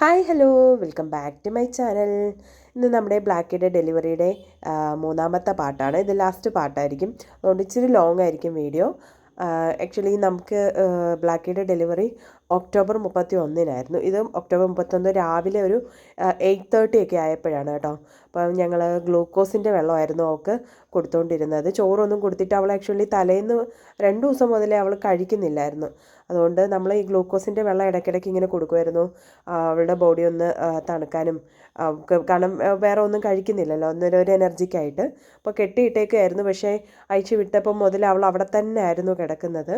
Hi hello. Welcome back to my channel. ഇന്ന് നമ്മുടെ ബ്ലാക്കിയുടെ ഡെലിവറിയുടെ മൂന്നാമത്തെ പാട്ടാണ്. ഇത് ലാസ്റ്റ് പാട്ടായിരിക്കും. അതുകൊണ്ട് ഇച്ചിരി ലോങ് ആയിരിക്കും വീഡിയോ. ആക്ച്വലി നമുക്ക് ബ്ലാക്കിയുടെ ഡെലിവറി ഒക്ടോബർ മുപ്പത്തി ഒന്നിനായിരുന്നു ഇത് ഒക്ടോബർ മുപ്പത്തൊന്ന് രാവിലെ ഒരു എയ്റ്റ് തേർട്ടി ഒക്കെ ആയപ്പോഴാണ് കേട്ടോ. അപ്പം ഞങ്ങൾ ഗ്ലൂക്കോസിന്റെ വെള്ളമായിരുന്നു അവൾക്ക് കൊടുത്തുകൊണ്ടിരുന്നത് ചോറൊന്നും കൊടുത്തിട്ട് അവൾ ആക്ച്വലി തലേന്ന് രണ്ട് ദിവസം മുതലേ അവൾ കഴിക്കുന്നില്ലായിരുന്നു. അതുകൊണ്ട് നമ്മൾ ഈ ഗ്ലൂക്കോസിന്റെ വെള്ളം ഇടയ്ക്കിടയ്ക്ക് ഇങ്ങനെ കൊടുക്കുമായിരുന്നു അവളുടെ ബോഡി ഒന്ന് തണുക്കാനും കാരണം വേറെ ഒന്നും കഴിക്കുന്നില്ലല്ലോ. ഒന്നൊരു ഒരു എനർജിക്കായിട്ട് അപ്പോൾ കെട്ടിയിട്ടേക്കായിരുന്നു പക്ഷേ അയച്ചു വിട്ടപ്പോൾ മുതൽ അവൾ അവിടെ തന്നെ ആയിരുന്നു കിടക്കുന്നത്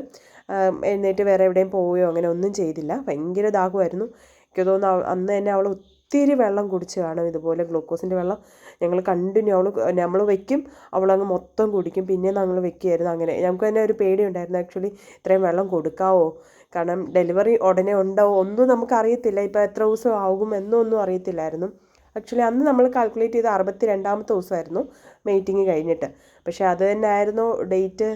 എഴുന്നേറ്റ് വേറെ എവിടെയും പോവുകയോ അങ്ങനെ ഒന്നും ചെയ്തില്ല. ഭയങ്കര ദാഹമായിരുന്നു എനിക്ക് തോന്നുന്നു അന്ന് തന്നെ അവൾ ഒത്തിരി വെള്ളം കുടിച്ച് കാണും ഇതുപോലെ ഗ്ലൂക്കോസിന്റെ വെള്ളം. ഞങ്ങൾ കണ്ടിന്യൂ അവൾ നമ്മൾ വെക്കും അവളങ്ങ് മൊത്തം കുടിക്കും. പിന്നെ ഞങ്ങൾ വെക്കുമായിരുന്നു അങ്ങനെ. ഞങ്ങൾക്ക് തന്നെ ഒരു പേടിയുണ്ടായിരുന്നു ആക്ച്വലി ഇത്രയും വെള്ളം കൊടുക്കാവോ? കാരണം ഡെലിവറി ഉടനെ ഉണ്ടോ ഒന്നും നമുക്ക് അറിയത്തില്ല. ഇപ്പോൾ എത്ര ദിവസം ആകും എന്നൊന്നും അറിയത്തില്ലായിരുന്നു. ആക്ച്വലി അന്ന് നമ്മൾ കാൽക്കുലേറ്റ് ചെയ്ത് അറുപത്തി രണ്ടാമത്തെ ദിവസമായിരുന്നു മീറ്റിംഗ് കഴിഞ്ഞിട്ട്. പക്ഷേ അത് തന്നെ ആയിരുന്നു ഡേറ്റ്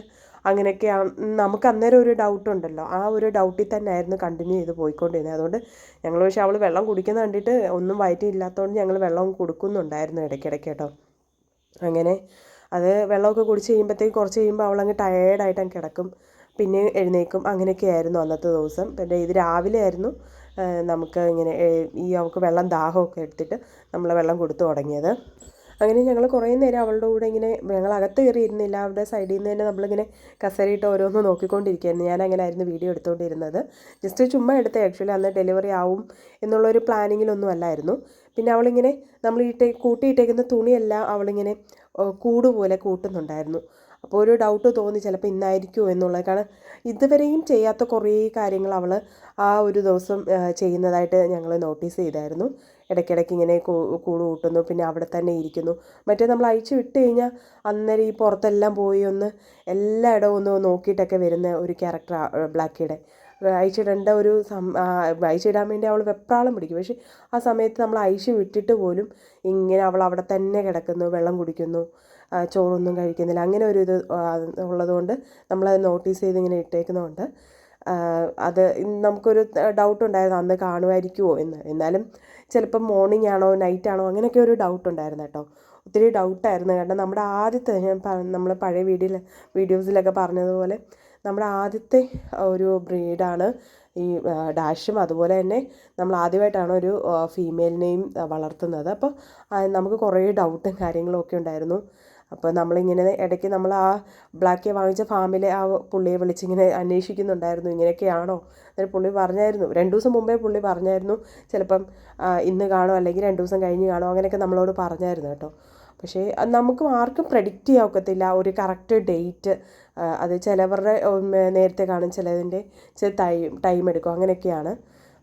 അങ്ങനെയൊക്കെയാണ് നമുക്ക് അന്നേരം ഒരു ഡൗട്ട് ഉണ്ടല്ലോ. ആ ഒരു ഡൗട്ടിൽ തന്നെ ആയിരുന്നു കണ്ടിന്യൂ ചെയ്ത് പോയിക്കൊണ്ടിരുന്നത്. അതുകൊണ്ട് ഞങ്ങൾ പക്ഷേ അവൾ വെള്ളം കുടിക്കുന്ന കണ്ടിട്ട് ഒന്നും വയറ്റില്ലാത്തതുകൊണ്ട് ഞങ്ങൾ വെള്ളം കൊടുക്കുന്നുണ്ടായിരുന്നു ഇടയ്ക്കിടയ്ക്ക് കേട്ടോ. അങ്ങനെ അത് വെള്ളമൊക്കെ കുടിച്ച് കഴിയുമ്പോഴത്തേക്ക് കുറച്ച് കഴിയുമ്പോൾ അവളങ്ങ് ടയേർഡായിട്ട് അങ്ങ് കിടക്കും. പിന്നെ എഴുന്നേക്കും അങ്ങനെയൊക്കെ ആയിരുന്നു അന്നത്തെ ദിവസം. പിന്നെ ഇത് രാവിലെ ആയിരുന്നു നമുക്ക് ഇങ്ങനെ ഈ അവൾക്ക് വെള്ളം ദാഹമൊക്കെ എടുത്തിട്ട് നമ്മൾ വെള്ളം കൊടുത്തു തുടങ്ങിയത്. അങ്ങനെ ഞങ്ങൾ കുറേ നേരം അവളുടെ കൂടെ ഇങ്ങനെ ഞങ്ങൾ അകത്ത് കയറി ഇരുന്നില്ല അവരുടെ സൈഡിൽ നിന്ന് തന്നെ നമ്മളിങ്ങനെ കസേരയിട്ട് ഓരോന്ന് നോക്കിക്കൊണ്ടിരിക്കുകയായിരുന്നു. ഞാൻ അങ്ങനെ ആയിരുന്നു വീഡിയോ എടുത്തുകൊണ്ടിരുന്നത്. ജസ്റ്റ് ചുമ്മാ എടുത്ത് ആക്ച്വലി അന്ന് ഡെലിവറി ആവും എന്നുള്ളൊരു പ്ലാനിങ്ങിലൊന്നും അല്ലായിരുന്നു. പിന്നെ അവളിങ്ങനെ നമ്മൾ ഇട്ടേ കൂട്ടിയിട്ടേക്കുന്ന തുണിയെല്ലാം അവളിങ്ങനെ കൂടുപോലെ കൂട് പോലെ കൂട്ടുന്നുണ്ടായിരുന്നു. അപ്പോൾ ഒരു ഡൗട്ട് തോന്നി ചിലപ്പോൾ ഇന്നായിരിക്കുമോ എന്നുള്ളത്. കാരണം ഇതുവരെയും ചെയ്യാത്ത കുറേ കാര്യങ്ങൾ അവൾ ആ ഒരു ദിവസം ചെയ്യുന്നതായിട്ട് ഞങ്ങൾ നോട്ടീസ് ചെയ്തായിരുന്നു. ഇടയ്ക്കിടയ്ക്ക് ഇങ്ങനെ കൂട് കൂട്ടുന്നു പിന്നെ അവിടെ തന്നെ ഇരിക്കുന്നു. മറ്റേ നമ്മൾ അയച്ചു വിട്ട് കഴിഞ്ഞാൽ അന്നേരം ഈ പുറത്തെല്ലാം പോയി ഒന്ന് എല്ലായിടവും ഒന്ന് നോക്കിയിട്ടൊക്കെ വരുന്ന ഒരു ക്യാരക്ടർ ബ്ലാക്കിയുടെ. അയച്ചിടേണ്ട ഒരു സം അയച്ചിടാൻ വേണ്ടി അവൾ വെപ്രാളം പിടിക്കും. പക്ഷേ ആ സമയത്ത് നമ്മൾ അയച്ചു വിട്ടിട്ട് പോലും ഇങ്ങനെ അവൾ അവിടെ തന്നെ കിടക്കുന്നു വെള്ളം കുടിക്കുന്നു ചോറൊന്നും കഴിക്കുന്നില്ല. അങ്ങനെ ഒരു ഇത് ഉള്ളതുകൊണ്ട് നമ്മളത് നോട്ടീസ് ചെയ്ത് ഇങ്ങനെ ഇട്ടേക്കുന്നതുകൊണ്ട് അത് നമുക്കൊരു ഡൗട്ട് ഉണ്ടായിരുന്നു അന്ന് കാണുമായിരിക്കുമോ എന്ന്. എന്നാലും ചിലപ്പം മോർണിംഗ് ആണോ നൈറ്റ് ആണോ അങ്ങനെയൊക്കെ ഒരു ഡൗട്ട് ഉണ്ടായിരുന്നു കേട്ടോ. ഒത്തിരി ഡൗട്ടായിരുന്നു. കാരണം നമ്മുടെ ആദ്യത്തെ ഞാൻ നമ്മൾ പഴയ വീഡിയോയിൽ വീഡിയോസിലൊക്കെ പറഞ്ഞതുപോലെ നമ്മുടെ ആദ്യത്തെ ഒരു ബ്രീഡാണ് ഈ ഡാഷും. അതുപോലെ തന്നെ നമ്മൾ ആദ്യമായിട്ടാണ് ഒരു ഫീമെയിലിനെയും വളർത്തുന്നത്. അപ്പോൾ നമുക്ക് കുറേ ഡൗട്ടും കാര്യങ്ങളും ഒക്കെ ഉണ്ടായിരുന്നു. അപ്പോൾ നമ്മളിങ്ങനെ ഇടയ്ക്ക് നമ്മൾ ആ ബ്ലാക്ക് വാങ്ങിച്ച ഫാമിലെ ആ പുള്ളിയെ വിളിച്ചിങ്ങനെ അന്വേഷിക്കുന്നുണ്ടായിരുന്നു ഇങ്ങനെയൊക്കെയാണോ എന്നിട്ട് പുള്ളി പറഞ്ഞായിരുന്നു. രണ്ട് ദിവസം മുമ്പേ പുള്ളി പറഞ്ഞായിരുന്നു ചിലപ്പം ഇന്ന് കാണോ അല്ലെങ്കിൽ രണ്ട് ദിവസം കഴിഞ്ഞ് കാണോ അങ്ങനെയൊക്കെ നമ്മളോട് പറഞ്ഞായിരുന്നു കേട്ടോ. പക്ഷേ നമുക്കും ആർക്കും പ്രഡിക്റ്റ് ചെയ്യാൻ ഒക്കത്തില്ല ഒരു കറക്റ്റ് ഡേറ്റ് അത് ചിലവരുടെ നേരത്തെ കാണും ചിലതിന്റെ ചില ടൈം ടൈം എടുക്കും അങ്ങനെയൊക്കെയാണ്.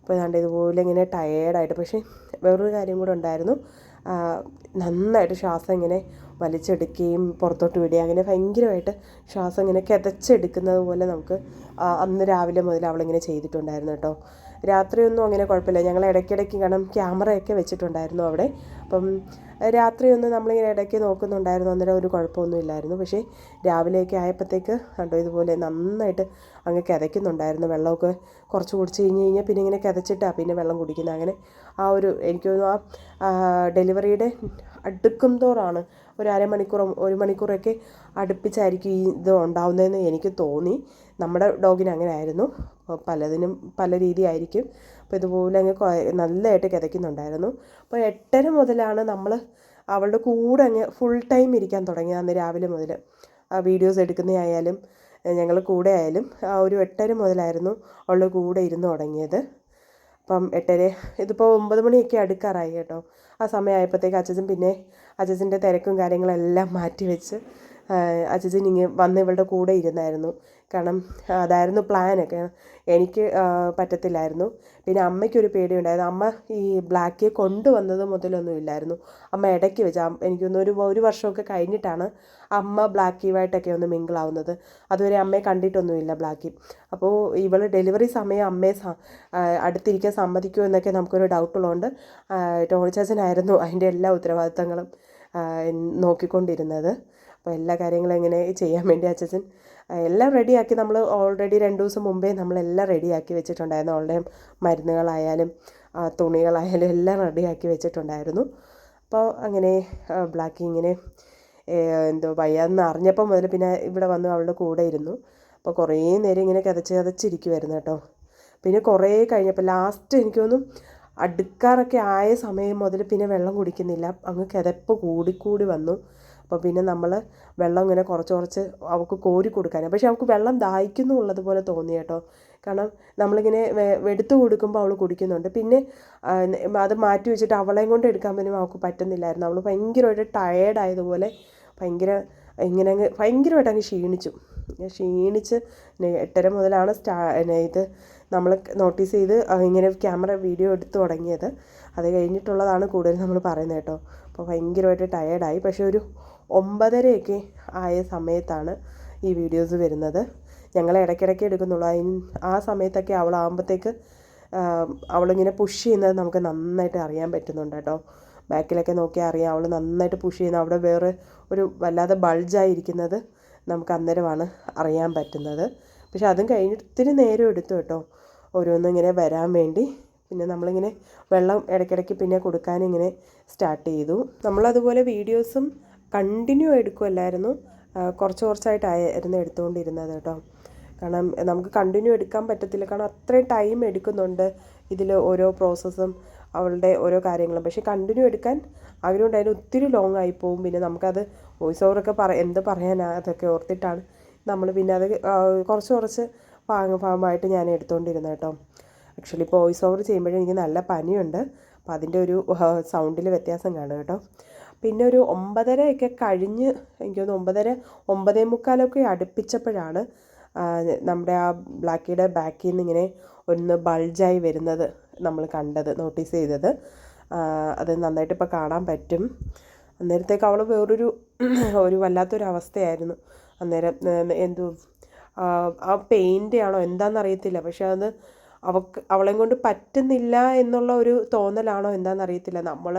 അപ്പോൾ ഏതാണ്ട് ഇതുപോലെ ഇങ്ങനെ ടയേർഡായിട്ട് പക്ഷേ വേറൊരു കാര്യം കൂടെ ഉണ്ടായിരുന്നു. നന്നായിട്ട് ശ്വാസം ഇങ്ങനെ വലിച്ചെടുക്കുകയും പുറത്തോട്ട് വിടുകയും അങ്ങനെ ഭയങ്കരമായിട്ട് ശ്വാസം ഇങ്ങനെ കിതച്ചെടുക്കുന്നത് പോലെ നമുക്ക് അന്ന് രാവിലെ മുതൽ അവളിങ്ങനെ ചെയ്തിട്ടുണ്ടായിരുന്നു കേട്ടോ. രാത്രിയൊന്നും അങ്ങനെ കുഴപ്പമില്ല. ഞങ്ങൾ ഇടയ്ക്കിടയ്ക്ക് കാരണം ക്യാമറയൊക്കെ വെച്ചിട്ടുണ്ടായിരുന്നു അവിടെ. അപ്പം രാത്രിയൊന്നും നമ്മളിങ്ങനെ ഇടയ്ക്ക് നോക്കുന്നുണ്ടായിരുന്നു. അന്നേരം ഒരു കുഴപ്പമൊന്നും ഇല്ലായിരുന്നു. പക്ഷേ രാവിലെയൊക്കെ ആയപ്പോഴത്തേക്ക് കണ്ടോ ഇതുപോലെ നന്നായിട്ട് അങ്ങ് കിതയ്ക്കുന്നുണ്ടായിരുന്നു. വെള്ളമൊക്കെ കുറച്ച് കുടിച്ച് കഴിഞ്ഞ് കഴിഞ്ഞാൽ പിന്നെ ഇങ്ങനെ കിതച്ചിട്ടാണ് പിന്നെ വെള്ളം കുടിക്കുന്നത്. അങ്ങനെ ആ ഒരു എനിക്ക് തോന്നുന്നു ആ ഡെലിവറിയുടെ അടുക്കും തോറാണ്. ഒരു അരമണിക്കൂറും ഒരു മണിക്കൂറൊക്കെ അടുപ്പിച്ചായിരിക്കും ഈ ഇത് ഉണ്ടാവുന്നതെന്ന് എനിക്ക് തോന്നി. നമ്മുടെ ഡോഗിന് അങ്ങനെ ആയിരുന്നു അപ്പോൾ പലതിനും പല രീതിയായിരിക്കും. അപ്പോൾ ഇതുപോലെ അങ്ങ് നല്ലതായിട്ട് കിതയ്ക്കുന്നുണ്ടായിരുന്നു. അപ്പോൾ എട്ടര മുതലാണ് നമ്മൾ അവളുടെ കൂടെ അങ്ങ് ഫുൾ ടൈം ഇരിക്കാൻ തുടങ്ങിയത് അന്ന് രാവിലെ മുതൽ. ആ വീഡിയോസ് എടുക്കുന്നതായാലും ഞങ്ങൾ കൂടെ ആയാലും ആ ഒരു എട്ടര മുതലായിരുന്നു അവളുടെ കൂടെ ഇരുന്ന് തുടങ്ങിയത്. അപ്പം എട്ടര ഇതിപ്പോൾ ഒമ്പത് മണിയൊക്കെ അടുക്കാറായി കേട്ടോ. ആ സമയമായപ്പോഴത്തേക്ക് അച്ഛൻ പിന്നെ അച്ഛന്റെ തിരക്കും കാര്യങ്ങളെല്ലാം മാറ്റി വെച്ച് അച്ഛൻ ഇങ്ങനെ വന്ന് ഇവളുടെ കൂടെ ഇരുന്നായിരുന്നു. കാരണം അതായിരുന്നു പ്ലാനൊക്കെ എനിക്ക് പറ്റത്തില്ലായിരുന്നു. പിന്നെ അമ്മയ്ക്കൊരു പേടിയുണ്ടായിരുന്നു. അമ്മ ഈ ബ്ലാക്കിയെ കൊണ്ടുവന്നത് മുതലൊന്നും ഇല്ലായിരുന്നു. അമ്മ ഇടയ്ക്ക് വെച്ച് എനിക്കൊന്ന് ഒരു ഒരു വർഷമൊക്കെ കഴിഞ്ഞിട്ടാണ് അമ്മ ബ്ലാക്കിയുമായിട്ടൊക്കെ ഒന്ന് മിങ്കിളാവുന്നത് അതുവരെ അമ്മയെ കണ്ടിട്ടൊന്നുമില്ല ബ്ലാക്കി അപ്പോൾ ഇവൾ ഡെലിവറി സമയം അമ്മയെ അടുത്തിരിക്കാൻ സമ്മതിക്കുമോ എന്നൊക്കെ നമുക്കൊരു ഡൗട്ടുള്ളതുകൊണ്ട് ടോണിച്ചാച്ചനായിരുന്നു അതിന്റെ എല്ലാ ഉത്തരവാദിത്തങ്ങളും നോക്കിക്കൊണ്ടിരുന്നത്. അപ്പോൾ എല്ലാ കാര്യങ്ങളും എങ്ങനെ ചെയ്യാൻ വേണ്ടി അച്ഛൻ എല്ലാം റെഡിയാക്കി നമ്മൾ ഓൾറെഡി രണ്ട് ദിവസം മുമ്പേ നമ്മളെല്ലാം റെഡിയാക്കി വെച്ചിട്ടുണ്ടായിരുന്നു. അവളുടെ മരുന്നുകളായാലും തുണികളായാലും എല്ലാം റെഡിയാക്കി വെച്ചിട്ടുണ്ടായിരുന്നു. അപ്പോൾ അങ്ങനെ ആ, ബ്ലാക്കി ഇങ്ങനെ എന്തോ വയ്യാന്ന് അറിഞ്ഞപ്പം മുതൽ പിന്നെ ഇവിടെ വന്ന് അവളുടെ കൂടെ ഇരുന്നു. അപ്പോൾ കുറേ നേരം ഇങ്ങനെ കിതച്ച് കിതച്ചിരിക്കുമായിരുന്നു കേട്ടോ. പിന്നെ കുറേ കഴിഞ്ഞപ്പോൾ ലാസ്റ്റ് എനിക്കൊന്നും അടുക്കാറൊക്കെ ആയ സമയം മുതൽ പിന്നെ വെള്ളം കുടിക്കുന്നില്ല. അങ്ങ് കിതപ്പ് കൂടിക്കൂടി വന്നു. അപ്പോൾ പിന്നെ നമ്മൾ വെള്ളം ഇങ്ങനെ കുറച്ച് കുറച്ച് അവൾക്ക് കോരി കൊടുക്കാനാണ് പക്ഷേ അവൾക്ക് വെള്ളം ദാഹിക്കുന്നു ഉള്ളത് പോലെ തോന്നി കേട്ടോ. കാരണം നമ്മളിങ്ങനെ എടുത്തു കൊടുക്കുമ്പോൾ അവൾ കുടിക്കുന്നുണ്ട്. പിന്നെ അത് മാറ്റി വെച്ചിട്ട് അവളെയും കൊണ്ട് എടുക്കാൻ പോലും അവൾക്ക് പറ്റുന്നില്ലായിരുന്നു. അവൾ ഭയങ്കരമായിട്ട് ടയേർഡ് ആയതുപോലെ ഭയങ്കര ഇങ്ങനെ അങ്ങ് ഭയങ്കരമായിട്ട് അങ്ങ് ക്ഷീണിച്ചു. ക്ഷീണിച്ച് എട്ടര മുതലാണ് സ്റ്റാ ഇത് നമ്മൾ നോട്ടീസ് ചെയ്ത് ഇങ്ങനെ ക്യാമറ വീഡിയോ എടുത്തു തുടങ്ങിയത്. അത് കഴിഞ്ഞിട്ടുള്ളതാണ് കൂടുതൽ നമ്മൾ പറയുന്നത് കേട്ടോ. അപ്പോൾ ഭയങ്കരമായിട്ട് ടയേർഡായി പക്ഷേ ഒരു ഒമ്പതരയൊക്കെ ആയ സമയത്താണ് ഈ വീഡിയോസ് വരുന്നത്. ഞങ്ങൾ ഇടയ്ക്കിടയ്ക്ക് എടുക്കുന്നുള്ളൂ. അതിന് ആ സമയത്തൊക്കെ അവളാകുമ്പോഴത്തേക്ക് അവളിങ്ങനെ പുഷ് ചെയ്യുന്നത് നമുക്ക് നന്നായിട്ട് അറിയാൻ പറ്റുന്നുണ്ട് കേട്ടോ. ബാക്കിലൊക്കെ നോക്കിയാൽ അറിയാം അവൾ നന്നായിട്ട് പുഷ് ചെയ്യുന്ന അവിടെ വേറെ ഒരു വല്ലാതെ ബൾജായിരിക്കുന്നത് നമുക്ക് അന്നേരമാണ് അറിയാൻ പറ്റുന്നത്. പക്ഷെ അതും കഴിഞ്ഞിട്ട് ഇത്തിരി നേരം എടുത്തു കേട്ടോ. ഓരോന്നിങ്ങനെ വരാൻ വേണ്ടി. പിന്നെ നമ്മളിങ്ങനെ വെള്ളം ഇടയ്ക്കിടയ്ക്ക് പിന്നെ കൊടുക്കാനിങ്ങനെ സ്റ്റാർട്ട് ചെയ്തു. നമ്മളതുപോലെ വീഡിയോസും കണ്ടിന്യൂ എടുക്കുമല്ലായിരുന്നു കുറച്ച് കുറച്ചായിട്ടായിരുന്നു എടുത്തുകൊണ്ടിരുന്നത് കേട്ടോ. കാരണം നമുക്ക് കണ്ടിന്യൂ എടുക്കാൻ പറ്റത്തില്ല. കാരണം അത്രയും ടൈം എടുക്കുന്നുണ്ട് ഇതിൽ ഓരോ പ്രോസസ്സും അവളുടെ ഓരോ കാര്യങ്ങളും. പക്ഷേ കണ്ടിന്യൂ എടുക്കാൻ ആഗ്രഹമുണ്ടായാലും ഒത്തിരി ലോങ് ആയി പോകും പിന്നെ നമുക്കത് വോയിസ് ഓവറൊക്കെ പറ എന്ത് പറയാനാ? അതൊക്കെ ഓർത്തിട്ടാണ് നമ്മൾ പിന്നെ അത് കുറച്ച് കുറച്ച് ഭാഗ ഭാഗമായിട്ട് ഞാൻ എടുത്തുകൊണ്ടിരുന്നത് കേട്ടോ. ആക്ച്വലി ഇപ്പോൾ വോയിസ് ഓവർ ചെയ്യുമ്പോഴേ എനിക്ക് നല്ല പനിയുണ്ട്. അപ്പോൾ അതിന്റെ ഒരു സൗണ്ടിൽ വ്യത്യാസം കാണും കേട്ടോ. പിന്നെ ഒരു ഒമ്പതരയൊക്കെ കഴിഞ്ഞ് എനിക്ക് തോന്നുന്നു ഒമ്പതര ഒമ്പതേ മുക്കാലൊക്കെ അടുപ്പിച്ചപ്പോഴാണ് നമ്മുടെ ആ ബ്ലാക്കിയുടെ ബാക്കിൽ നിന്ന് ഇങ്ങനെ ഒന്ന് ബൾജായി വരുന്നത് നമ്മൾ കണ്ടത് നോട്ടീസ് ചെയ്തത്. അത് നന്നായിട്ട് ഇപ്പോൾ കാണാൻ പറ്റും. അന്നേരത്തേക്ക് അവൾ വേറൊരു ഒരു വല്ലാത്തൊരു അവസ്ഥയായിരുന്നു. അന്നേരം എന്തോ ആ, പെയിന്റ് ആണോ എന്താണെന്ന് അറിയത്തില്ല. പക്ഷെ അത് അവൾക്ക് അവളെയും കൊണ്ട് പറ്റുന്നില്ല എന്നുള്ള ഒരു തോന്നലാണോ എന്താണെന്ന് അറിയത്തില്ല നമ്മൾ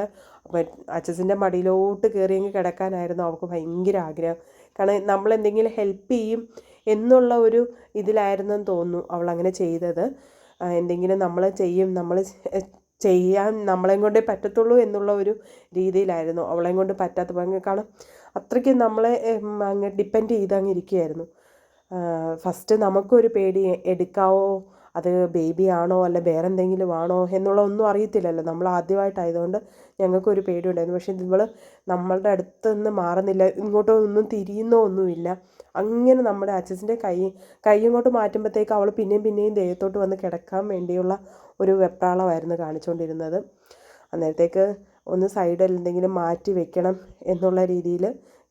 അച്ഛസിന്റെ മടിയിലോട്ട് കയറി അങ്ങ് കിടക്കാനായിരുന്നു അവൾക്ക് ഭയങ്കര ആഗ്രഹം. കാരണം നമ്മൾ എന്തെങ്കിലും ഹെൽപ്പ് ചെയ്യും എന്നുള്ള ഒരു ഇതിലായിരുന്നെന്ന് തോന്നുന്നു അവൾ അങ്ങനെ ചെയ്തത് എന്തെങ്കിലും നമ്മൾ ചെയ്യും നമ്മൾ ചെയ്യാൻ നമ്മളെയും കൊണ്ടേ പറ്റത്തുള്ളൂ എന്നുള്ള ഒരു രീതിയിലായിരുന്നു അവളെയും കൊണ്ട് പറ്റാത്ത കാരണം അത്രയ്ക്ക് നമ്മളെ അങ്ങ് ഡിപ്പെൻഡ് ചെയ്ത് അങ്ങ് ഇരിക്കുകയായിരുന്നു ഫസ്റ്റ് നമുക്കൊരു പേടി എടുക്കാവോ? അത് ബേബി ആണോ അല്ല വേറെ എന്തെങ്കിലും ആണോ എന്നുള്ള ഒന്നും അറിയത്തില്ലല്ലോ. നമ്മൾ ആദ്യമായിട്ടായതുകൊണ്ട് ഞങ്ങൾക്കൊരു പേടി ഉണ്ടായിരുന്നു പക്ഷേ ഇവൾ നമ്മളുടെ അടുത്ത് നിന്ന് മാറുന്നില്ല. ഇങ്ങോട്ടോ ഒന്നും തിരിയുന്നോ ഒന്നുമില്ല. അങ്ങനെ നമ്മുടെ അച്ഛന്റെ കൈ കൈ ഇങ്ങോട്ട് മാറ്റുമ്പോഴത്തേക്ക് അവൾ പിന്നെയും പിന്നെയും ദേഹത്തോട്ട് വന്ന് കിടക്കാൻ വേണ്ടിയുള്ള ഒരു വെപ്രാളമായിരുന്നു കാണിച്ചുകൊണ്ടിരുന്നത്. അന്നേരത്തേക്ക് ഒന്ന് സൈഡിൽ എന്തെങ്കിലും മാറ്റി വെക്കണം എന്നുള്ള രീതിയിൽ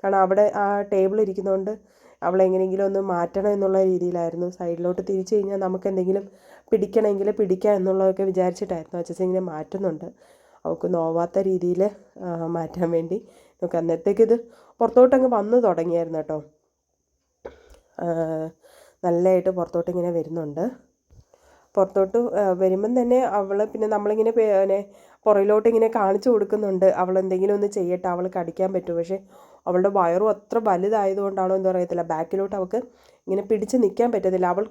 കാരണം അവിടെ ആ ടേബിൾ ഇരിക്കുന്നതുകൊണ്ട് അവളെ എങ്ങനെയെങ്കിലും ഒന്ന് മാറ്റണം എന്നുള്ള രീതിയിലായിരുന്നു. സൈഡിലോട്ട് തിരിച്ചു കഴിഞ്ഞാൽ നമുക്ക് എന്തെങ്കിലും പിടിക്കണമെങ്കിൽ പിടിക്കാം എന്നുള്ളതൊക്കെ വിചാരിച്ചിട്ടായിരുന്നു. അച്ഛൻ ഇങ്ങനെ മാറ്റുന്നുണ്ട്. അവൾക്ക് നോവാത്ത രീതിയിൽ മാറ്റാൻ വേണ്ടി. നമുക്ക് അന്നത്തേക്ക് ഇത് പുറത്തോട്ടങ്ങ് വന്നു തുടങ്ങിയായിരുന്നു കേട്ടോ. നല്ലതായിട്ട് പുറത്തോട്ട് ഇങ്ങനെ വരുന്നുണ്ട്. പുറത്തോട്ട് വരുമ്പം തന്നെ അവൾ പിന്നെ നമ്മളിങ്ങനെ പിന്നെ പുറയിലോട്ട് ഇങ്ങനെ കാണിച്ചു കൊടുക്കുന്നുണ്ട്. അവൾ എന്തെങ്കിലും ഒന്ന് ചെയ്യട്ടെ അവൾ കടിക്കാൻ പറ്റും. പക്ഷേ അവളുടെ വയറും അത്ര വലുതായതുകൊണ്ടാണോ എന്ന് അറിയത്തില്ല. ബാക്കിലോട്ട് അവൾക്ക് ഇങ്ങനെ പിടിച്ച് നിൽക്കാൻ പറ്റത്തില്ല. അവൾ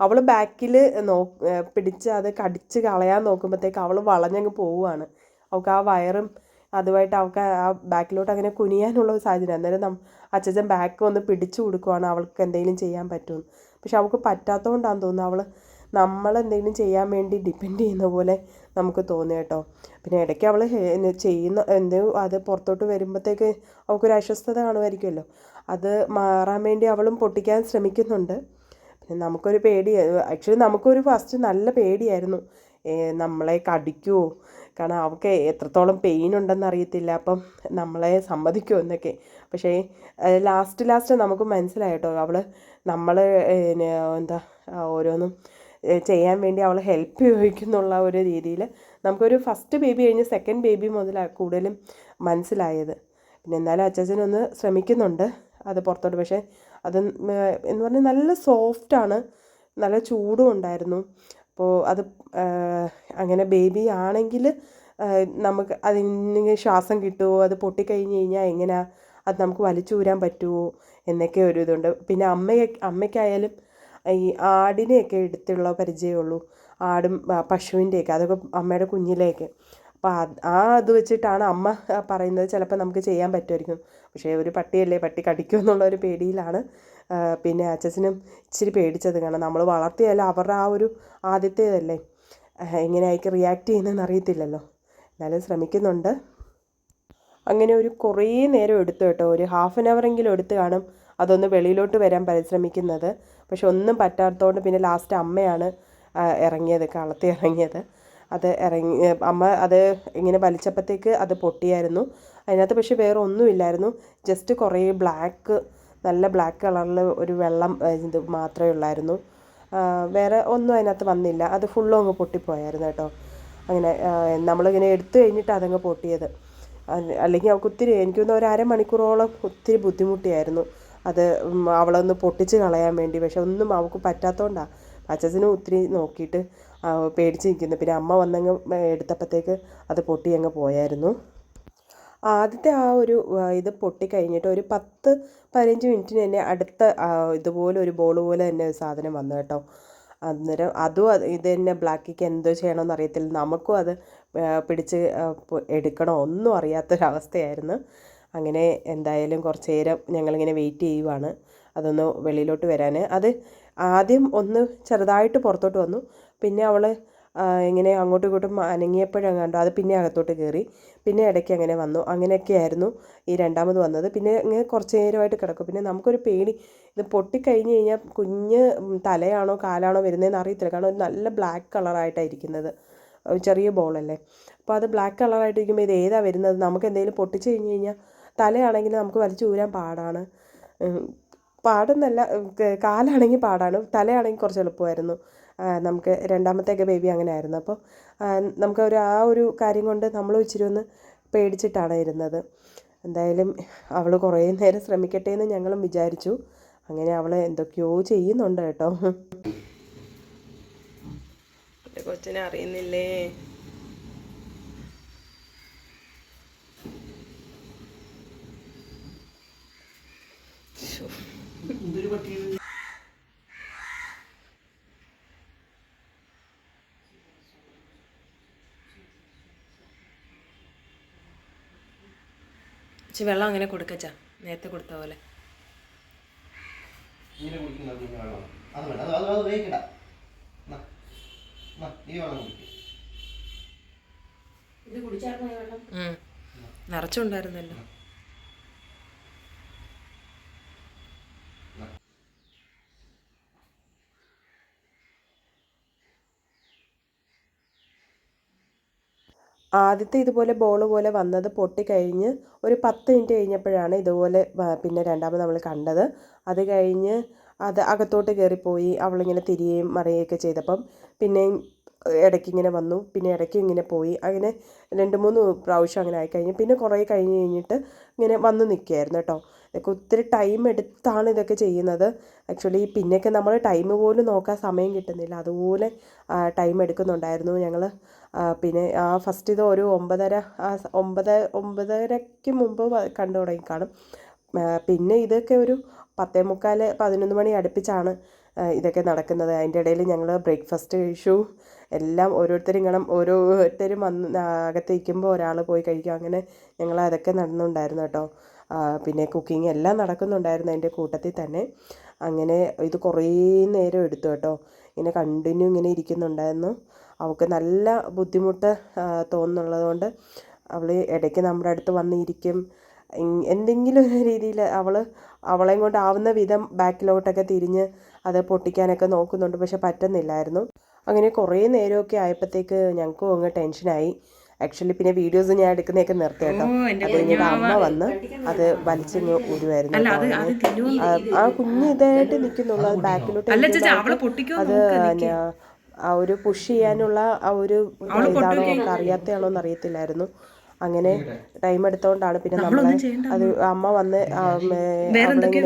അവൾ ബാക്കിൽ നോ പിടിച്ച് അത് കടിച്ച് കളയാൻ നോക്കുമ്പോഴത്തേക്ക് അവൾ വളഞ്ഞങ്ങ് പോവുകയാണ്. അവൾക്ക് ആ വയറും അതുമായിട്ട് അവൾക്ക് ആ ബാക്കിലോട്ട് അങ്ങനെ കുനിയാനുള്ള ഒരു സാഹചര്യം. അന്നേരം നം അച്ഛൻ ബാക്ക് ഒന്ന് പിടിച്ചു കൊടുക്കുവാണ് അവൾക്ക് എന്തെങ്കിലും ചെയ്യാൻ പറ്റുമെന്ന്. പക്ഷെ അവൾക്ക് പറ്റാത്തതുകൊണ്ടാണെന്ന് തോന്നുന്നു. അവൾ നമ്മൾ എന്തെങ്കിലും ചെയ്യാൻ വേണ്ടി ഡിപ്പെൻഡ് ചെയ്യുന്ന പോലെ നമുക്ക് തോന്നി കേട്ടോ. പിന്നെ ഇടയ്ക്ക് അവൾ ചെയ്യുന്ന എന്ത് അത് പുറത്തോട്ട് വരുമ്പോഴത്തേക്ക് അവൾക്കൊരു അസ്വസ്ഥത കാണുമായിരിക്കുമല്ലോ. അത് മാറാൻ വേണ്ടി അവളും പൊട്ടിക്കാൻ ശ്രമിക്കുന്നുണ്ട്. പിന്നെ നമുക്കൊരു പേടി ആക്ച്വലി നമുക്കൊരു ഫസ്റ്റ് നല്ല പേടിയായിരുന്നു. നമ്മളെ കടിക്കുമോ കാരണം അവൾക്ക് എത്രത്തോളം പെയിൻ ഉണ്ടെന്ന് അറിയത്തില്ല. അപ്പം നമ്മളെ സമ്മതിക്കുമോ എന്നൊക്കെ. പക്ഷേ ലാസ്റ്റ് ലാസ്റ്റ് നമുക്ക് മനസ്സിലായിട്ടോ അവൾ നമ്മൾ എന്താ ഓരോന്നും ചെയ്യാൻ വേണ്ടി അവൾ ഹെൽപ്പ് ചോദിക്കുന്നുള്ള ഒരു രീതിയിൽ നമുക്കൊരു ഫസ്റ്റ് ബേബി കഴിഞ്ഞ് സെക്കൻഡ് ബേബി മുതലാണ് കൂടുതലും മനസ്സിലായത്. പിന്നെ എന്നാലും അച്ചാച്ചനൊന്ന് ശ്രമിക്കുന്നുണ്ട് അത് പുറത്തോട്ട്. പക്ഷേ അത് എന്ന് പറഞ്ഞാൽ നല്ല സോഫ്റ്റാണ് നല്ല ചൂടും ഉണ്ടായിരുന്നു. അപ്പോൾ അത് അങ്ങനെ ബേബി ആണെങ്കിൽ നമുക്ക് അതിന് ശ്വാസം കിട്ടുമോ അത് പൊട്ടിക്കഴിഞ്ഞ് കഴിഞ്ഞാൽ എങ്ങനെയാണ് അത് നമുക്ക് വലിച്ചൂരാൻ പറ്റുമോ എന്നൊക്കെ ഒരു ഇതുണ്ട്. പിന്നെ അമ്മയെ അമ്മയ്ക്കായാലും ഈ ആടിനെയൊക്കെ എടുത്തുള്ള പരിചയമുള്ളൂ. ആടും പശുവിന്റെയൊക്കെ അതൊക്കെ അമ്മയുടെ കുഞ്ഞിലേക്ക്. അപ്പോൾ ആ അത് വെച്ചിട്ടാണ് അമ്മ പറയുന്നത് ചിലപ്പോൾ നമുക്ക് ചെയ്യാൻ പറ്റുമായിരിക്കും. പക്ഷേ ഒരു പട്ടിയല്ലേ പട്ടി കടിക്കും എന്നുള്ള ഒരു പേടിയിലാണ്. പിന്നെ അച്ഛനും ഇച്ചിരി പേടിച്ചത് കാരണം നമ്മൾ വളർത്തിയാലും അവരുടെ ആ ഒരു ആദ്യത്തേതല്ലേ. എങ്ങനെയായിരിക്കും റിയാക്ട് ചെയ്യുന്നതെന്ന് അറിയത്തില്ലല്ലോ. എന്നാലും ശ്രമിക്കുന്നുണ്ട്. അങ്ങനെ ഒരു കുറേ നേരം എടുത്തു കേട്ടോ. ഒരു ഹാഫ് ആൻ അവറെങ്കിലും എടുത്ത് കാണും. അതൊന്ന് വെളിയിലോട്ട് വരാൻ പരിശ്രമിക്കുന്നത്. പക്ഷെ ഒന്നും പറ്റാത്തതുകൊണ്ട് പിന്നെ ലാസ്റ്റ് അമ്മയാണ് ഇറങ്ങിയത് കളത്തി ഇറങ്ങിയത്. അത് ഇറങ്ങി അമ്മ അത് ഇങ്ങനെ വലിച്ചപ്പോഴത്തേക്ക് അത് പൊട്ടിയായിരുന്നു. അതിനകത്ത് പക്ഷേ വേറെ ഒന്നുമില്ലായിരുന്നു. ജസ്റ്റ് കുറേ ബ്ലാക്ക് നല്ല ബ്ലാക്ക് കളറിൽ ഒരു വെള്ളം ഇത് മാത്രമേ ഉള്ളായിരുന്നു. വേറെ ഒന്നും അതിനകത്ത് വന്നില്ല. അത് ഫുള്ളും അങ്ങ് പൊട്ടിപ്പോയായിരുന്നു കേട്ടോ. അങ്ങനെ നമ്മളിങ്ങനെ എടുത്തു കഴിഞ്ഞിട്ട് അതങ്ങ് പൊട്ടിയത്. അല്ലെങ്കിൽ അവൾക്ക് ഒത്തിരി എനിക്കൊന്ന് ഒരു അരമണിക്കൂറോളം ഒത്തിരി ബുദ്ധിമുട്ടിയായിരുന്നു. അത് അവളൊന്ന് പൊട്ടിച്ച് കളയാൻ വേണ്ടി. പക്ഷെ ഒന്നും അവൾക്ക് പറ്റാത്തതുകൊണ്ടാണ് അച്ഛനും ഒത്തിരി നോക്കിയിട്ട് പേടിച്ച് നിൽക്കുന്നു. പിന്നെ അമ്മ വന്നങ്ങ് എടുത്തപ്പോഴത്തേക്ക് അത് പൊട്ടി അങ്ങ് പോയായിരുന്നു. ആദ്യത്തെ ആ ഒരു ഇത് പൊട്ടിക്കഴിഞ്ഞിട്ട് ഒരു പത്ത് പതിനഞ്ച് മിനിറ്റിന് തന്നെ അടുത്ത ഇതുപോലെ ഒരു ബോൾ പോലെ തന്നെ ഒരു സാധനം വന്നു കേട്ടോ. അന്നേരം അതും ഇത് തന്നെ ബ്ലാക്കിക്ക് എന്തോ ചെയ്യണമെന്ന് അറിയത്തില്ല. നമുക്കും അത് പിടിച്ച് എടുക്കണോ? ഒന്നും അറിയാത്തൊരവസ്ഥയായിരുന്നു. അങ്ങനെ എന്തായാലും കുറച്ച് നേരം ഞങ്ങളിങ്ങനെ വെയിറ്റ് ചെയ്യുവാണ്. അതൊന്ന് വെളിയിലോട്ട് വരാൻ അത് ആദ്യം ഒന്ന് ചെറുതായിട്ട് പുറത്തോട്ട് വന്നു. പിന്നെ അവൾ ഇങ്ങനെ അങ്ങോട്ടും ഇങ്ങോട്ടും അനങ്ങിയപ്പോഴെങ്ങാണ്ടോ അത് പിന്നെ അകത്തോട്ട് കയറി പിന്നെ ഇടയ്ക്ക് അങ്ങനെ വന്നു. അങ്ങനെയൊക്കെയായിരുന്നു ഈ രണ്ടാമത് വന്നത്. പിന്നെ ഇങ്ങനെ കുറച്ച് നേരമായിട്ട് കിടക്കും. പിന്നെ നമുക്കൊരു പേടി. ഇത് പൊട്ടിക്കഴിഞ്ഞ് കഴിഞ്ഞാൽ കുഞ്ഞ് തലയാണോ കാലാണോ വരുന്നതെന്ന് അറിയത്തില്ല. കാരണം ഒരു നല്ല ബ്ലാക്ക് ഒരു ചെറിയ ബോളല്ലേ അപ്പോൾ അത് ബ്ലാക്ക് കളറായിട്ടിരിക്കുമ്പോൾ ഇത് ഏതാണ് വരുന്നത്? നമുക്ക് എന്തെങ്കിലും പൊട്ടിച്ച് കഴിഞ്ഞ് കഴിഞ്ഞാൽ തലയാണെങ്കിൽ നമുക്ക് വലിച്ചു ഊരാൻ പാടാണ്. പാടുന്നല്ല കാലാണെങ്കിൽ പാടാണ്. തലയാണെങ്കിൽ കുറച്ച് എളുപ്പമായിരുന്നു. നമുക്ക് രണ്ടാമത്തെയൊക്കെ ബേബി അങ്ങനെ ആയിരുന്നു അപ്പോൾ നമുക്ക് ഒരു ആ ഒരു കാര്യം കൊണ്ട് നമ്മൾ ഇച്ചിരി ഒന്ന് പേടിച്ചിട്ടാണ് ഇരുന്നത്. എന്തായാലും അവൾ കുറേ നേരം ശ്രമിക്കട്ടെ എന്ന് ഞങ്ങളും വിചാരിച്ചു. അങ്ങനെ അവൾ എന്തൊക്കെയോ ചെയ്യുന്നുണ്ട് കേട്ടോ. കൊച്ചിനെ അറിയുന്നില്ലേ? ഇച്ചിരി വെള്ളം അങ്ങനെ കൊടുക്കച്ചാ നേരത്തെ കൊടുത്ത പോലെ. ഇങ്ങനെ കുടിക്കുന്ന കുഞ്ഞു വെള്ളം. അത് വേണ്ട അത് അത് അത് വേഗിട ഈ വെള്ളം കുടിക്കും. ഉം. നിറച്ചുണ്ടായിരുന്നല്ലോ. ആദ്യത്തെ ഇതുപോലെ ബോൾ പോലെ വന്നത് പൊട്ടിക്കഴിഞ്ഞ് ഒരു പത്ത് മിനിറ്റ് കഴിഞ്ഞപ്പോഴാണ് ഇതുപോലെ പിന്നെ രണ്ടാമത് നമ്മൾ കണ്ടത്. അത് കഴിഞ്ഞ് അത് അകത്തോട്ട് കയറിപ്പോയി അവളിങ്ങനെ തിരിയുകയും മറിയുകയൊക്കെ ചെയ്തപ്പം പിന്നെയും ഇടയ്ക്ക് ഇങ്ങനെ വന്നു പിന്നെ ഇടയ്ക്ക് ഇങ്ങനെ പോയി അങ്ങനെ രണ്ട് മൂന്ന് പ്രാവശ്യം അങ്ങനെ ആയിക്കഴിഞ്ഞു. പിന്നെ കുറേ കഴിഞ്ഞ് കഴിഞ്ഞിട്ട് ഇങ്ങനെ വന്ന് നിൽക്കുകയായിരുന്നു കേട്ടോ. ഇതൊക്കെ ഒത്തിരി ടൈം എടുത്താണ് ഇതൊക്കെ ചെയ്യുന്നത്. ആക്ച്വലി പിന്നെയൊക്കെ നമ്മൾ ടൈം പോലും നോക്കാൻ സമയം കിട്ടുന്നില്ല. അതുപോലെ ടൈം എടുക്കുന്നുണ്ടായിരുന്നു ഞങ്ങൾ പിന്നെ ആ ഫസ്റ്റ് ഇത് ഒരു ഒമ്പതര ഒമ്പത് ഒമ്പതരയ്ക്ക് മുമ്പ് കണ്ടു തുടങ്ങി കാണും. പിന്നെ ഇതൊക്കെ ഒരു പത്തേ മുക്കാൽ പതിനൊന്ന് മണി അടുപ്പിച്ചാണ് ഇതൊക്കെ നടക്കുന്നത്. അതിന്റെ ഇടയിൽ ഞങ്ങൾ ബ്രേക്ക്ഫാസ്റ്റ് കഴിച്ചു. എല്ലാം ഓരോരുത്തരും ഇങ്ങനെ ഓരോരുത്തരും വന്ന് ആ, അകത്ത് ഇരിക്കുമ്പോൾ ഒരാൾ പോയി കഴിക്കും. അങ്ങനെ ഞങ്ങൾ അതൊക്കെ നടന്നുണ്ടായിരുന്നു കേട്ടോ. പിന്നെ കുക്കിംഗ് എല്ലാം നടക്കുന്നുണ്ടായിരുന്നു അതിന്റെ കൂട്ടത്തിൽ തന്നെ. അങ്ങനെ ഇത് കുറേ നേരം എടുത്തു കേട്ടോ. ഇങ്ങനെ കണ്ടിന്യൂ ഇങ്ങനെ ഇരിക്കുന്നുണ്ടായിരുന്നു. അവൾക്ക് നല്ല ബുദ്ധിമുട്ട് തോന്നുന്നുള്ളത് കൊണ്ട് അവൾ ഇടയ്ക്ക് നമ്മുടെ അടുത്ത് വന്നിരിക്കും എന്തെങ്കിലും ഒരു രീതിയിൽ അവൾ അവളെയും കൊണ്ടാവുന്ന വിധം ബാക്കിലോട്ടൊക്കെ തിരിഞ്ഞ് അത് പൊട്ടിക്കാനൊക്കെ നോക്കുന്നുണ്ട്. പക്ഷെ പറ്റുന്നില്ലായിരുന്നു. അങ്ങനെ കുറേ നേരമൊക്കെ ആയപ്പോഴത്തേക്ക് ഞങ്ങൾക്കും അങ്ങ് ടെൻഷനായി. ആക്ച്വലി പിന്നെ വീഡിയോസ് ഞാൻ എടുക്കുന്നതൊക്കെ നിർത്തി കേട്ടോ. അത് കഴിഞ്ഞിട്ട് അമ്മ വന്ന് അത് വലിച്ചിങ്ങ്. അങ്ങനെ, ആ, കുഞ്ഞ് ഇതായിട്ട് നിൽക്കുന്നുള്ളൂ. അത് ബാക്കിലോട്ട് അത് ആ ഒരു പുഷ് ചെയ്യാനുള്ള ആ ഒരു ഇതാണോ നമുക്ക് അറിയാത്തയാണോ എന്ന് അറിയത്തില്ലായിരുന്നു. അങ്ങനെ ടൈം എടുത്തോണ്ടാണ് പിന്നെ നമ്മളെ അത് അമ്മ വന്ന്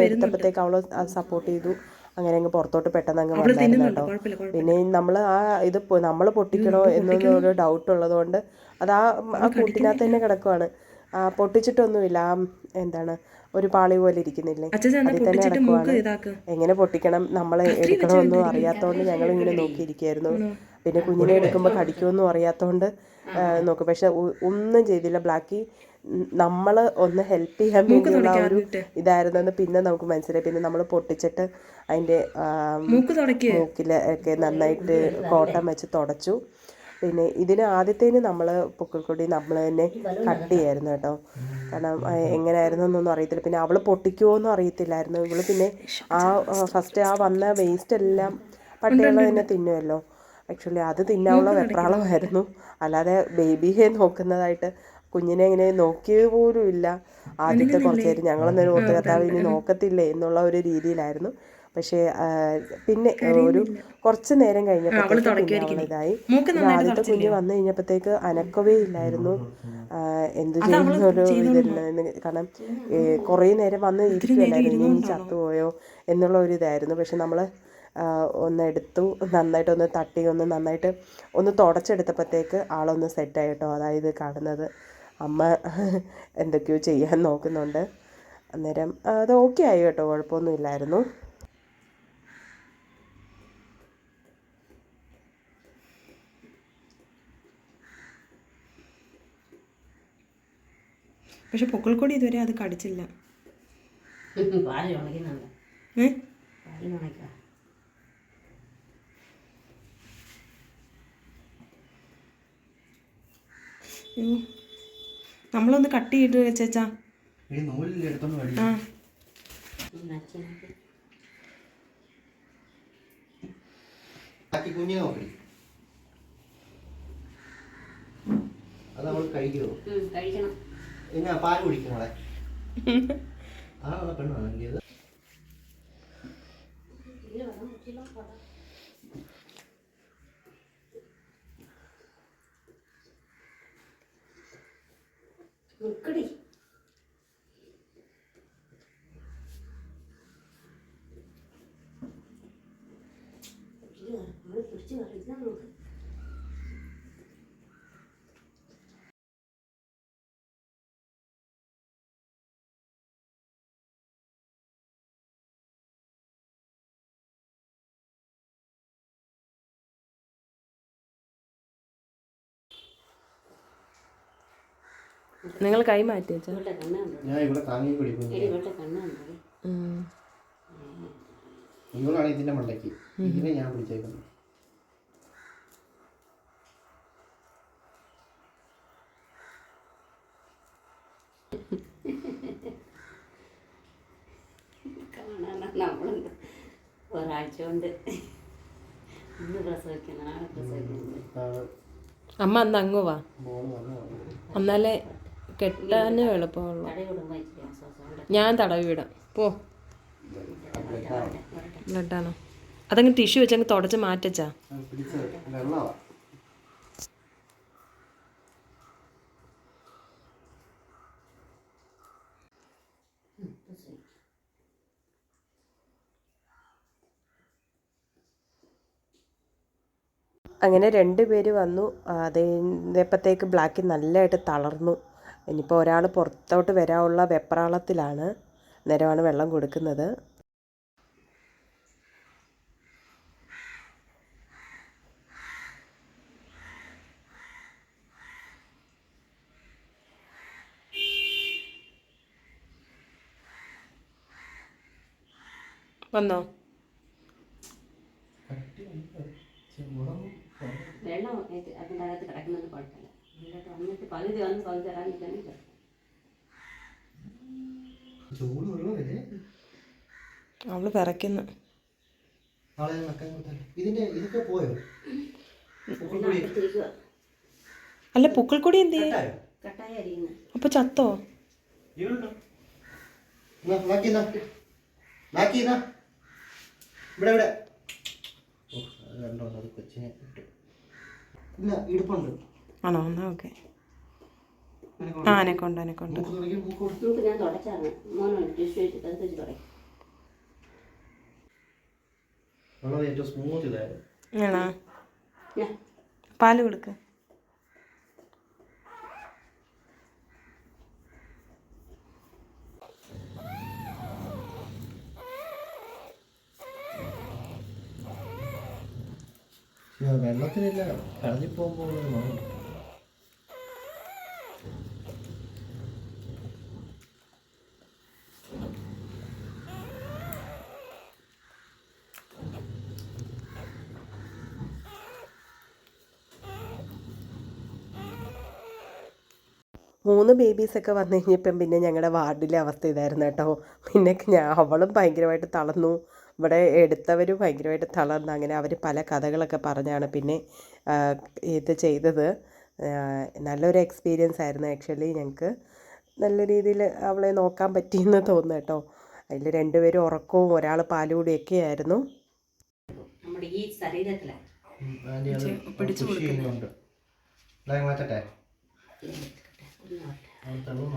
എടുത്തപ്പോഴത്തേക്ക് അവൾ സപ്പോർട്ട് ചെയ്തു. അങ്ങനെ അങ്ങ് പുറത്തോട്ട് പെട്ടെന്ന് അങ്ങ് വന്നായിരുന്നു കേട്ടോ. പിന്നെ നമ്മൾ ആ ഇത് നമ്മൾ പൊട്ടിക്കണോ എന്നൊരു ഡൗട്ട് ഉള്ളതുകൊണ്ട് അത് ആ ആ കൂട്ടിനകത്ത് തന്നെ കിടക്കുവാണ്. ആ പൊട്ടിച്ചിട്ടൊന്നുമില്ല. ആ എന്താണ് ഒരു പാളി പോലെ ഇരിക്കുന്നില്ലേ? അതിൽ തന്നെ കിടക്കുവാണ്. എങ്ങനെ പൊട്ടിക്കണം? നമ്മൾ എടുക്കണമെന്നും അറിയാത്തതുകൊണ്ട് ഞങ്ങൾ ഇങ്ങനെ നോക്കിയിരിക്കുകയായിരുന്നു. പിന്നെ കുഞ്ഞിനെ എടുക്കുമ്പോൾ കടിക്കുമെന്നും അറിയാത്തതുകൊണ്ട് നോക്കും. പക്ഷെ ഒന്നും ചെയ്തില്ല. ബ്ലാക്കി നമ്മൾ ഒന്ന് ഹെൽപ്പ് ചെയ്യാൻ വേണ്ടിയുള്ള ഒരു ഇതായിരുന്നെന്ന് പിന്നെ നമുക്ക് മനസ്സിലായി. പിന്നെ നമ്മൾ പൊട്ടിച്ചിട്ട് അതിന്റെ മൂക്കിൽ ഒക്കെ നന്നായിട്ട് കോട്ടം വെച്ച് തുടച്ചു. പിന്നെ ഇതിന് ആദ്യത്തേന് നമ്മൾ പൊക്കിൾക്കൊടി നമ്മൾ തന്നെ കട്ട് ചെയ്യായിരുന്നു കേട്ടോ. കാരണം എങ്ങനെയായിരുന്നു എന്നൊന്നും അറിയത്തില്ല. പിന്നെ അവൾ പൊട്ടിക്കുമോന്നും അറിയത്തില്ലായിരുന്നു. ഇവൾ പിന്നെ ആ ഫസ്റ്റ് ആ വന്ന വേസ്റ്റ് എല്ലാം പട്ടികൾ തന്നെ തിന്നുമല്ലോ ആക്ച്വലി അത് തിന്നാനുള്ള വെപ്രാളമായിരുന്നു അല്ലാതെ ബേബിയെ നോക്കുന്നതായിട്ട് കുഞ്ഞിനെ ഇങ്ങനെ നോക്കിയത് പോലും ഇല്ല ആദ്യത്തെ കുറച്ച് നേരം ഞങ്ങളെന്നൊരു ഓർത്ത് കർത്താവ് ഇനി നോക്കത്തില്ലേ എന്നുള്ള ഒരു രീതിയിലായിരുന്നു. പക്ഷേ പിന്നെ ഒരു കുറച്ച് നേരം കഴിഞ്ഞപ്പോഴത്തേക്ക് ഇതായി ആദ്യത്തെ കുഞ്ഞ് വന്നു കഴിഞ്ഞപ്പോഴത്തേക്ക് അനക്കവേ ഇല്ലായിരുന്നു. എന്ത് ചെയ്യുന്ന ഒരു ഇതില്ലായിരുന്നു കാരണം കുറേ നേരം വന്ന് ഇരിക്കുകയല്ലായിരുന്നു ഇനി ചത്തുപോയോ എന്നുള്ള ഒരു ഇതായിരുന്നു. പക്ഷെ നമ്മൾ ഒന്ന് എടുത്തു നന്നായിട്ട് ഒന്ന് തട്ടി ഒന്ന് നന്നായിട്ട് ഒന്ന് തുടച്ചെടുത്തപ്പോഴത്തേക്ക് ആളൊന്ന് സെറ്റായി കേട്ടോ അതായത് കാണുന്നത് അമ്മ എന്തൊക്കെയോ ചെയ്യാൻ നോക്കുന്നുണ്ട്. അന്നേരം അത് ഓക്കെ ആയി കേട്ടോ കുഴപ്പമൊന്നുമില്ലായിരുന്നു പക്ഷെ പൊക്കിൾക്കൊടി ഇതുവരെ അത് കടിച്ചില്ല. ഏ? നമ്മളൊന്ന് കട്ട് ചെയ്തിട്ട് വെച്ചേച്ചാ ആ. അത് നമ്മൾ കഴിക്കുമോ കഴിക്കണം. എന്നാ ആണോ പെണ്ണാണോ 끓이 നിങ്ങൾ കൈ മാറ്റി വെച്ചോ. ഞാൻ ഇവിടെ താങ്ങി ഇവളാണ് ഇതിന്റെ മണ്ടയ്ക്ക്. ഇതിനെ ഞാൻ പിടിച്ചേക്കുന്നത് കാണാൻ നമ്മളുണ്ട് ഒരാഴ്ച കൊണ്ട് ഇന്ന് പ്രസവിക്കണം നാളെ പ്രസവിക്കണം. അമ്മ അന്ന് അങ്ങ് വാ. എന്നാലേ കെട്ടാനേ എളുപ്പമുള്ളൂ. ഞാൻ തടവി വിടാം. പോ. ബ്ലഡാണോ? അതങ്ങ് ടിഷ്യൂ വെച്ചങ്ങ് തുടച്ച് മാറ്റച്ചാ. അങ്ങനെ രണ്ട് പേര് വന്നു അതേപ്പത്തേക്ക് ബ്ലാക്കി നല്ലതായിട്ട് തളർന്നു. ഇനിയിപ്പോൾ ഒരാൾ പുറത്തോട്ട് വരാനുള്ള വെപ്രാളത്തിലാണ് നേരമാണ് വെള്ളം കൊടുക്കുന്നത്. വന്നോ? വെള്ളം അതിന്റെ അകത്ത് കിടക്കുന്നത് കുഴപ്പമില്ല എന്നിട്ട് പകുതി വന്ന് പകുതി ചൂട് വെള്ളമല്ലേ അവൾ എടുത്തിരിക്കുക അല്ല പൂക്കൾക്കൊടി എന്ത് അപ്പൊ ചത്തോ. ഇവിടെ ഇവിടെ. ഓ, അത് കൊച്ചിനെ ഇല്ല ഇടുപ്പുണ്ട്. ആണോ? എന്നാ ഓക്കെ. ആ നമുക്ക് ഞാൻ തുടച്ചാണ്. മോനോട് ടിഷ്യൂ വെച്ചിട്ട് അത് വെച്ച് തുടങ്ങി വെള്ളം ഏറ്റവും സ്മൂത്ത് ഇതായിരുന്നു ആണോ? ഞാൻ പാൽ കൊടുക്ക. വെള്ളത്തിനില്ല. കടഞ്ഞു പോകുമ്പോൾ മൂന്ന് ബേബീസൊക്കെ വന്നു കഴിഞ്ഞപ്പം പിന്നെ ഞങ്ങളുടെ വാർഡിലെ അവസ്ഥ ഇതായിരുന്നു കേട്ടോ. പിന്നെ ഞാൻ അവളും ഭയങ്കരമായിട്ട് തളർന്നു. ഇവിടെ എടുത്തവരും ഭയങ്കരമായിട്ട് തളർന്നു. അങ്ങനെ അവർ പല കഥകളൊക്കെ പറഞ്ഞാണ് പിന്നെ ഇത് ചെയ്തത്. നല്ലൊരു എക്സ്പീരിയൻസ് ആയിരുന്നു ആക്ച്വലി ഞങ്ങൾക്ക് നല്ല രീതിയിൽ അവളെ നോക്കാൻ പറ്റിയെന്ന് തോന്നുന്നു കേട്ടോ. അതിൽ രണ്ടുപേരും ഉറക്കവും ഒരാൾ പാലുകൂടിയൊക്കെ ആയിരുന്നു. നമ്മുടെ ഈ ചെയ്യുന്നുണ്ട്. ഇതാ മാറ്റട്ടെ? അത് തള്ളുന്നു.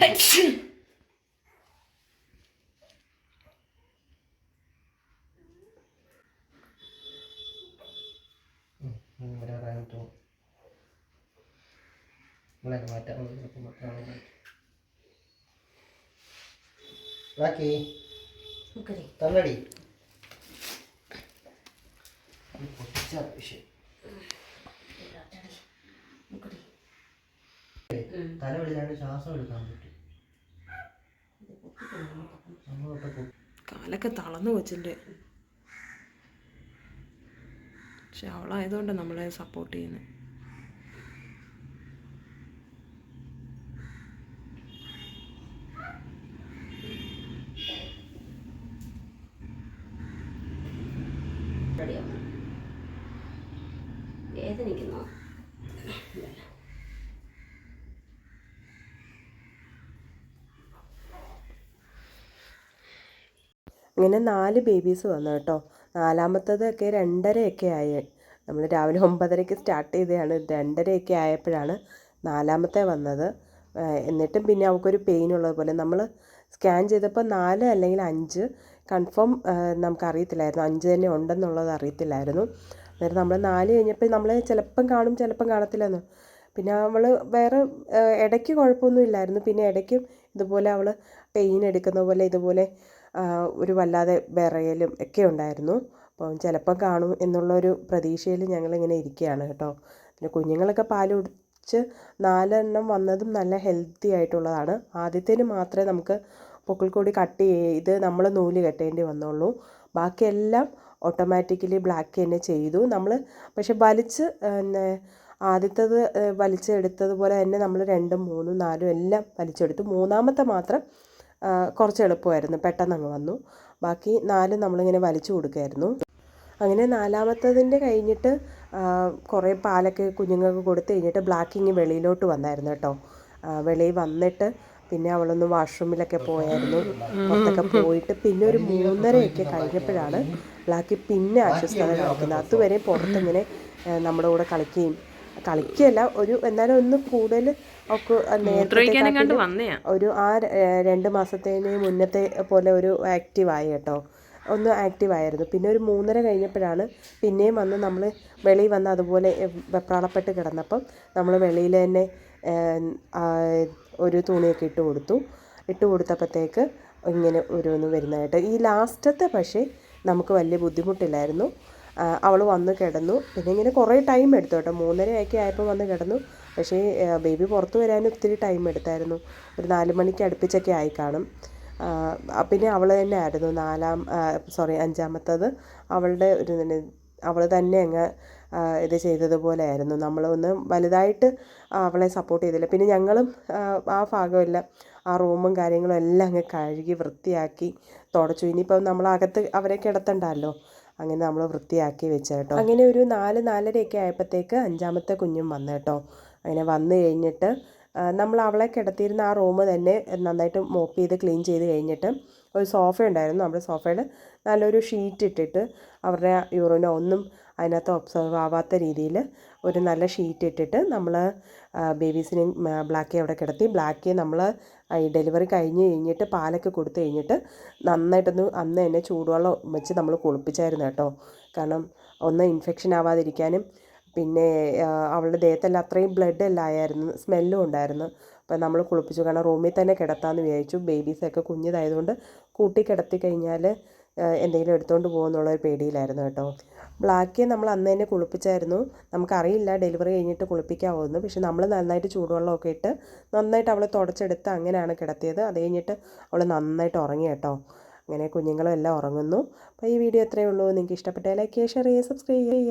ഉം, ഉം, വരാറായി തോന്നുന്നു. ഇവിടെ മാറ്റാം ഉം, ചിലപ്പോൾ മറ്റൊരാളെ മാറ്റാം. ബാക്കി തള്ളടി ഇത് പൊട്ടിച്ച വിഷയം തല വലുതായിട്ട് ശ്വാസം എടുക്കാൻ പറ്റും. നമ്മളൊട്ട് പൊട്ടി കാലൊക്കെ തളർന്നു കൊച്ചിന്റെ പക്ഷെ അവളായതുകൊണ്ട് നമ്മളെ സപ്പോർട്ട് ചെയ്യുന്നത് അങ്ങനെ നാല് ബേബീസ് വന്നു കേട്ടോ. നാലാമത്തതൊക്കെ രണ്ടരയൊക്കെ ആയി. നമ്മൾ രാവിലെ ഒമ്പതരയ്ക്ക് സ്റ്റാർട്ട് ചെയ്തതാണ്. രണ്ടരയൊക്കെ ആയപ്പോഴാണ് നാലാമത്തെ വന്നത്. എന്നിട്ടും പിന്നെ അവൾക്കൊരു പെയിൻ ഉള്ളതുപോലെ നമ്മൾ സ്കാൻ ചെയ്തപ്പോൾ നാല് അല്ലെങ്കിൽ അഞ്ച് കൺഫേം നമുക്കറിയത്തില്ലായിരുന്നു. അഞ്ച് തന്നെ ഉണ്ടെന്നുള്ളത് അറിയത്തില്ലായിരുന്നു. അന്നേരം നമ്മൾ നാല് കഴിഞ്ഞപ്പോൾ നമ്മൾ ചിലപ്പം കാണും ചിലപ്പം കാണത്തില്ലെന്ന്. പിന്നെ അവൾ വേറെ ഇടയ്ക്ക് കുഴപ്പമൊന്നും ഇല്ലായിരുന്നു. പിന്നെ ഇടയ്ക്കും ഇതുപോലെ അവൾ പെയിൻ എടുക്കുന്ന പോലെ ഇതുപോലെ ഒരു വല്ലാതെ വിറയലും ഒക്കെ ഉണ്ടായിരുന്നു. അപ്പം ചിലപ്പം കാണും എന്നുള്ളൊരു പ്രതീക്ഷയിൽ ഞങ്ങളിങ്ങനെ ഇരിക്കുകയാണ് കേട്ടോ. പിന്നെ കുഞ്ഞുങ്ങളൊക്കെ പാൽ കുടിച്ച് നാലെണ്ണം വന്നതും നല്ല ഹെൽത്തി ആയിട്ടുള്ളതാണ്. ആദ്യത്തേന് മാത്രമേ നമുക്ക് പൊക്കിൾക്കൊടി കട്ട് ചെയ്ത് നമ്മൾ നൂൽ കെട്ടേണ്ടി വന്നുള്ളൂ. ബാക്കിയെല്ലാം ഓട്ടോമാറ്റിക്കലി ബ്ലാക്ക് തന്നെ ചെയ്തു. നമ്മൾ പക്ഷെ വലിച്ച് പിന്നെ ആദ്യത്തത് വലിച്ചെടുത്തതുപോലെ തന്നെ നമ്മൾ രണ്ടും മൂന്നും നാലും എല്ലാം വലിച്ചെടുത്തു. മൂന്നാമത്തെ മാത്രം കുറച്ച് എളുപ്പമായിരുന്നു. പെട്ടെന്ന് അങ്ങ് വന്നു. ബാക്കി നാല് നമ്മളിങ്ങനെ വലിച്ചു കൊടുക്കുമായിരുന്നു അങ്ങനെ നാലാമത്തതിന്റെ കഴിഞ്ഞിട്ട് കുറേ പാലൊക്കെ കുഞ്ഞുങ്ങൾക്ക് കൊടുത്തു കഴിഞ്ഞിട്ട് ബ്ലാക്കിങ് വെളിയിലോട്ട് വന്നായിരുന്നു കേട്ടോ. വെളിയിൽ വന്നിട്ട് പിന്നെ അവളൊന്ന് വാഷ്റൂമിലൊക്കെ പോയായിരുന്നു. പുറത്തൊക്കെ പോയിട്ട് പിന്നെ ഒരു മൂന്നരയൊക്കെ കഴിഞ്ഞപ്പോഴാണ് ബ്ലാക്കി പിന്നെ അസ്വസ്ഥത കാണിക്കുന്നത് അതുവരെ പുറത്തിങ്ങനെ നമ്മുടെ കൂടെ കളിക്കുകയും കളിക്കുകയല്ല. ഒരു എന്നാലും ഒന്ന് കൂടുതൽ ഒക്കെ നേരത്തെ ഒരു ആ രണ്ട് മാസത്തേന് മുന്നത്തെ പോലെ ഒരു ആക്റ്റീവായി കേട്ടോ. ഒന്ന് ആക്റ്റീവ് ആയിരുന്നു പിന്നെ ഒരു മൂന്നര കഴിഞ്ഞപ്പോഴാണ് പിന്നെയും വന്ന് നമ്മൾ വെളിയിൽ വന്ന് അതുപോലെ വെപ്രാളപ്പെട്ട് കിടന്നപ്പം നമ്മൾ വെളിയിൽ തന്നെ ഒരു തുണിയൊക്കെ ഇട്ട് കൊടുത്തു. ഇട്ട് കൊടുത്തപ്പോഴത്തേക്ക് ഇങ്ങനെ ഓരോന്ന് വരുന്നതായിട്ട്. ഈ ലാസ്റ്റത്തെ പക്ഷേ നമുക്ക് വലിയ ബുദ്ധിമുട്ടില്ലായിരുന്നു. അവൾ വന്ന് കിടന്നു. പിന്നെ ഇങ്ങനെ കുറേ ടൈം എടുത്തു കേട്ടോ. മൂന്നരയൊക്കെ ആയപ്പോൾ വന്ന് കിടന്നു. പക്ഷേ ബേബി പുറത്ത് വരാൻ ഒത്തിരി ടൈം എടുത്തായിരുന്നു. ഒരു നാല് മണിക്ക് അടുപ്പിച്ചൊക്കെ ആയി കാണും. പിന്നെ അവൾ തന്നെ ആയിരുന്നു. നാലാം സോറി അഞ്ചാമത്തത്. അവളുടെ ഒരു അവൾ തന്നെ അങ്ങ് ഇത് ചെയ്തതുപോലെ ആയിരുന്നു. നമ്മളൊന്ന് വലുതായിട്ട് അവളെ സപ്പോർട്ട് ചെയ്തില്ല. പിന്നെ ഞങ്ങളും ആ, ഭാഗമില്ല ആ റൂമും കാര്യങ്ങളും എല്ലാം അങ്ങ് കഴുകി വൃത്തിയാക്കി തുടച്ചു. ഇനിയിപ്പം നമ്മൾ അകത്ത് അവരെ കിടത്തണ്ടല്ലോ. അങ്ങനെ നമ്മൾ വൃത്തിയാക്കി വെച്ച കേട്ടോ അങ്ങനെ ഒരു നാല് നാലരയൊക്കെ ആയപ്പോഴത്തേക്ക് അഞ്ചാമത്തെ കുഞ്ഞും വന്നു കേട്ടോ അങ്ങനെ വന്നു കഴിഞ്ഞിട്ട് നമ്മൾ അവളെ കിടത്തിയിരുന്ന ആ റൂം തന്നെ നന്നായിട്ട് മോപ്പ് ചെയ്ത് ക്ലീൻ ചെയ്ത് കഴിഞ്ഞിട്ട് ഒരു സോഫ ഉണ്ടായിരുന്നു. നമ്മുടെ സോഫയിൽ നല്ലൊരു ഷീറ്റ് ഇട്ടിട്ട് അവരുടെ യൂറിനോ ഒന്നും അതിനകത്ത് ഒബ്സർവ് ആവാത്ത രീതിയിൽ ഒരു നല്ല ഷീറ്റ് ഇട്ടിട്ട് നമ്മൾ ബേബീസിനെ ബ്ലാക്കി അവിടെ കിടത്തി ബ്ലാക്ക് നമ്മൾ ഈ ഡെലിവറി കഴിഞ്ഞ് കഴിഞ്ഞിട്ട് പാലൊക്കെ കൊടുത്തു കഴിഞ്ഞിട്ട് നന്നായിട്ടൊന്ന് അന്ന് തന്നെ ചൂടുവെള്ളം വെച്ച് നമ്മൾ കുളിപ്പിച്ചായിരുന്നു കേട്ടോ. കാരണം ഒന്ന് ഇൻഫെക്ഷൻ ആവാതിരിക്കാനും പിന്നെ അവളുടെ ദേഹത്തെല്ലാം അത്രയും ബ്ലഡ് എല്ലാം ആയായിരുന്നു സ്മെല്ലും ഉണ്ടായിരുന്നു. അപ്പം നമ്മൾ കുളിപ്പിച്ചു. കാരണം റൂമിൽ തന്നെ കിടത്താമെന്ന് വിചാരിച്ചു. ബേബീസൊക്കെ കുഞ്ഞിതായതുകൊണ്ട് കൂട്ടി കിടത്തി കഴിഞ്ഞാൽ എന്തെങ്കിലും എടുത്തുകൊണ്ട് പോകുമെന്നുള്ള ഒരു പേടിയിലായിരുന്നു കേട്ടോ. ബ്ലാക്കിയെ നമ്മൾ അന്ന് തന്നെ കുളിപ്പിച്ചായിരുന്നു. നമുക്കറിയില്ല ഡെലിവറി കഴിഞ്ഞിട്ട് കുളിപ്പിക്കാവുമെന്ന് പക്ഷെ നമ്മൾ നന്നായിട്ട് ചൂടുവെള്ളമൊക്കെ ഇട്ട് നന്നായിട്ട് അവളെ തുടച്ചെടുത്ത് അങ്ങനെയാണ് കിടത്തിയത്. അത് കഴിഞ്ഞിട്ട് അവൾ നന്നായിട്ട് ഉറങ്ങി കേട്ടോ. അങ്ങനെ കുഞ്ഞുങ്ങളും എല്ലാം ഉറങ്ങുന്നു. അപ്പോൾ ഈ വീഡിയോ എത്രയേ ഉള്ളൂ. നിങ്ങൾക്ക് ഇഷ്ടപ്പെട്ടാൽ ലൈക്ക് ചെയ്യുക ഷെയർ ചെയ്യുക സബ്സ്ക്രൈബ് ചെയ്യുക.